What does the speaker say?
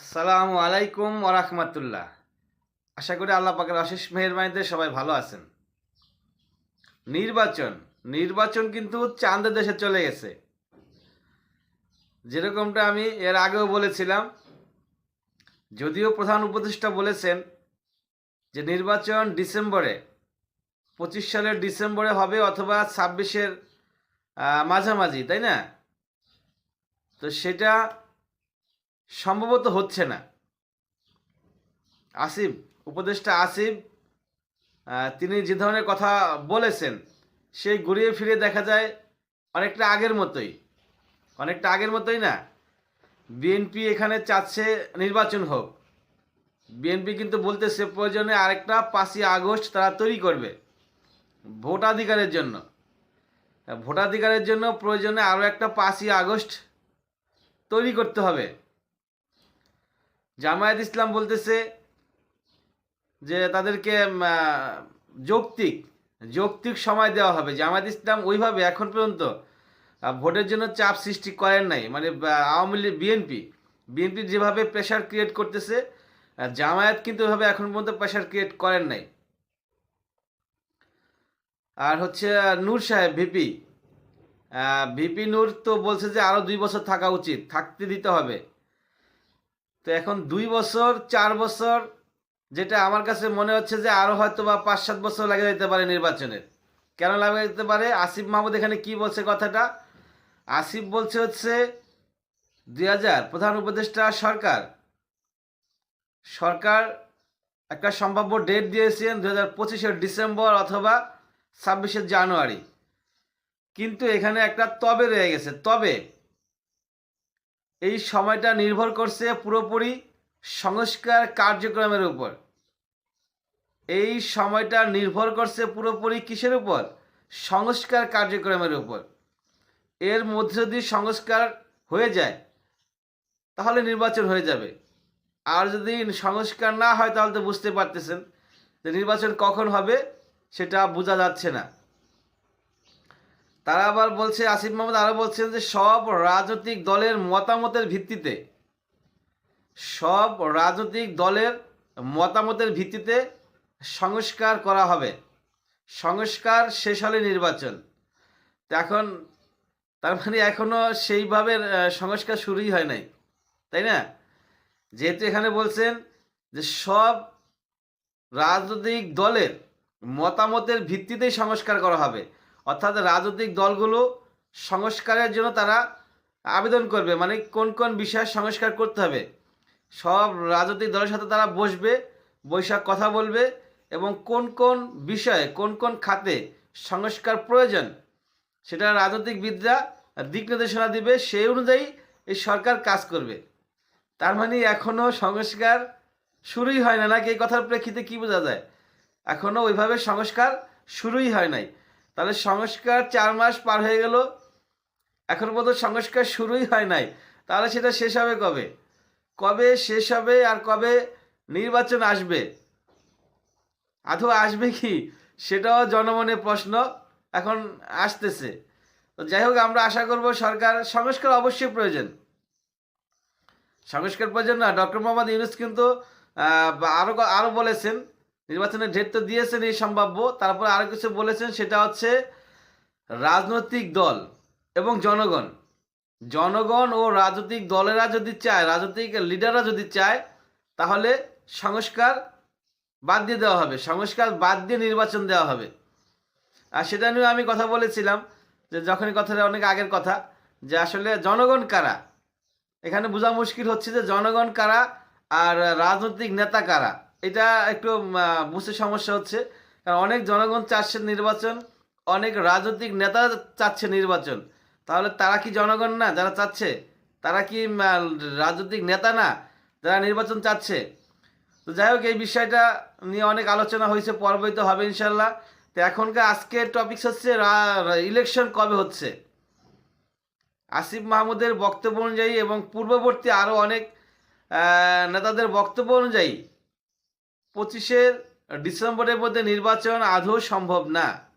আসসালামু আলাইকুম ওরহমতুল্লাহ আশা করি আল্লাহ পাকের অশেষ মেহরবানিতে সবাই ভালো আছেন। নির্বাচন নির্বাচন কিন্তু চাঁদের দেশে চলে গেছে। যেরকমটা আমি এর আগেও বলেছিলাম, যদিও প্রধান উপদেষ্টা বলেছেন যে নির্বাচন ডিসেম্বরে, পঁচিশ সালের ডিসেম্বরে হবে অথবা ছাব্বিশের মাঝামাঝি, তাই না? তো সেটা সম্ভবত হচ্ছে না। আসিফ, উপদেষ্টা আসিফ তিনি যে ধরনের কথা বলেছেন, সেই ঘুরিয়ে ফিরে দেখা যায় অনেকটা আগের মতোই। অনেকটা আগের মতোই না। বিএনপি এখানে চাচ্ছে নির্বাচন হোক। বিএনপি কিন্তু বলতেছে প্রয়োজনে আরেকটা পাঁচই আগস্ট তারা তৈরি করবে ভোটাধিকারের জন্য। ভোটাধিকারের জন্য প্রয়োজনে আরও একটা পাঁচই আগস্ট তৈরি করতে হবে। জামায়াত ইসলাম বলতেছে যে তাদেরকে যৌক্তিক যৌক্তিক সময় দেওয়া হবে। জামায়াত ইসলাম ওইভাবে এখন পর্যন্ত ভোটের জন্য চাপ সৃষ্টি করেন নাই। মানে আওয়ামী লীগ, বিএনপি বিএনপি যেভাবে প্রেশার ক্রিয়েট করতেছে জামায়াত কিন্তু ওইভাবে এখন পর্যন্ত প্রেশার ক্রিয়েট করেন নাই। আর হচ্ছে নূর সাহেব ভিপি ভিপি নূর তো বলছে যে আরও দুই বছর থাকা উচিত, থাকতে দিতে হবে। তো এখন দুই বছর, চার বছর, যেটা আমার কাছে মনে হচ্ছে যে আরও হয়তো বা পাঁচ সাত বছর লাগে যেতে পারে নির্বাচনের। কেন লাগে যেতে পারে? আসিফ মাহমুদ এখানে কি বলছে কথাটা? আসিফ বলছে হচ্ছে, দুই হাজার, প্রধান উপদেষ্টা সরকার। সরকার একটা সম্ভাব্য ডেট দিয়েছেন দু হাজার পঁচিশের ডিসেম্বর অথবা ছাব্বিশে জানুয়ারি। কিন্তু এখানে একটা তবে রয়ে গেছে। তবে এই সময়টা নির্ভর করছে পুরোপুরি সংস্কার কার্যক্রমের উপর। এই সময়টা নির্ভর করছে পুরোপুরি কিসের উপর? সংস্কার কার্যক্রমের উপর। এর মধ্যে যদি সংস্কার হয়ে যায়, তাহলে নির্বাচন হয়ে যাবে। আর যদি সংস্কার না হয়, তাহলে তো বুঝতে পারতেছেন যে নির্বাচন কখন হবে, সেটা বোঝা যাচ্ছে না। তারা আবার বলছে, আসিফ মোহাম্মদ আরও বলছেন যে সব রাজনৈতিক দলের মতামতের ভিত্তিতে, সব রাজনৈতিক দলের মতামতের ভিত্তিতে সংস্কার করা হবে। সংস্কার শেষ হলে নির্বাচন। এখন, তার মানে এখনও সেইভাবে সংস্কার শুরুই হয় নাই, তাই না? যেহেতু এখানে বলছেন যে সব রাজনৈতিক দলের মতামতের ভিত্তিতেই সংস্কার করা হবে। অর্থাৎ রাজনৈতিক দলগুলো সংস্কারের জন্য তারা আবেদন করবে। মানে কোন কোন বিষয়ে সংস্কার করতে হবে? সব রাজনৈতিক দলের সাথে তারা বসবে, বৈশাখ কথা বলবে এবং কোন কোন বিষয়ে, কোন কোন খাতে সংস্কার প্রয়োজন সেটা রাজনৈতিক রাজনৈতিকবিদরা দিক নির্দেশনা দিবে, সেই অনুযায়ী এই সরকার কাজ করবে। তার মানে এখনও সংস্কার শুরুই হয় না নাকি? এই কথার প্রেক্ষিতে কী বোঝা যায়? এখনও ওইভাবে সংস্কার শুরুই হয় নাই। তাহলে সংস্কার চার মাস পার হয়ে গেল। এখন পর্যন্ত সংস্কার শুরুই হয় নাই। তাহলে সেটা শেষ হবে কবে? কবে শেষ হবে আর কবে নির্বাচন আসবে? আদৌ আসবে কি? সেটাও জনমনে প্রশ্ন। এখন আসতেছে। তো যাই হোক আমরা আশা করব সরকার সংস্কার অবশ্যই প্রয়োজন। সংস্কার প্রয়োজন না। ডক্টর মোহাম্মদ ইউনুস কিন্তু আহ, আরও আরও বলেছেন নির্বাচনের ডেট তো দিয়েছেন এই সম্ভাব্য, তারপর আরও কিছু বলেছেন, সেটা হচ্ছে রাজনৈতিক দল এবং জনগণ। জনগণ ও রাজনৈতিক দলেরা যদি চায়, রাজনৈতিক লিডাররা যদি চায়, তাহলে সংস্কার বাদ দিয়ে দেওয়া হবে, সংস্কার বাদ দিয়ে নির্বাচন দেওয়া হবে। আর সেটা নিয়ে আমি কথা বলেছিলাম, যে যখনই কথাটা অনেক আগের কথা, যে আসলে জনগণ কারা? এখানে বোঝা মুশকিল হচ্ছে যে জনগণ কারা আর রাজনৈতিক নেতা কারা? এটা একটু বুঝতে সমস্যা হচ্ছে। কারণ অনেক জনগণ চাচ্ছে নির্বাচন, অনেক রাজনৈতিক নেতা চাচ্ছে নির্বাচন। তাহলে তারা কি জনগণ না যারা চাচ্ছে? তারা কি রাজনৈতিক নেতা না যারা নির্বাচন চাচ্ছে? তো যাই হোক, এই বিষয়টা নিয়ে অনেক আলোচনা হয়েছে, পর্বই তো হবে ইনশাল্লাহ। তো এখনকার আজকের টপিকস হচ্ছে ইলেকশন কবে হচ্ছে? আসিফ মাহমুদের বক্তব্য অনুযায়ী এবং পূর্ববর্তী আরও অনেক নেতাদের বক্তব্য অনুযায়ী পঁচিশের ডিসেম্বরের মধ্যে নির্বাচন আদৌ সম্ভব না।